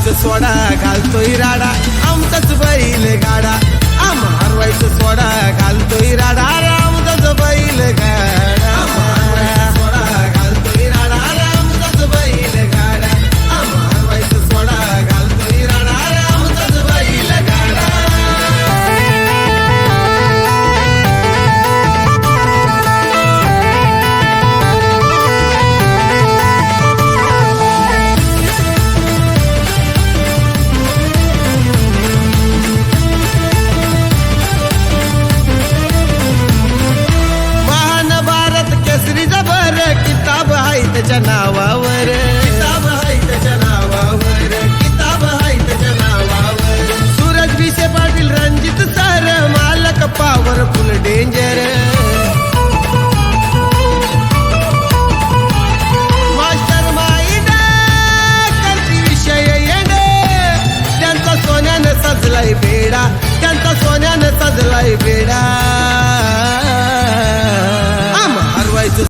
सोडा घालतोय राडा. எனக்குள்ள டேஞ்சரு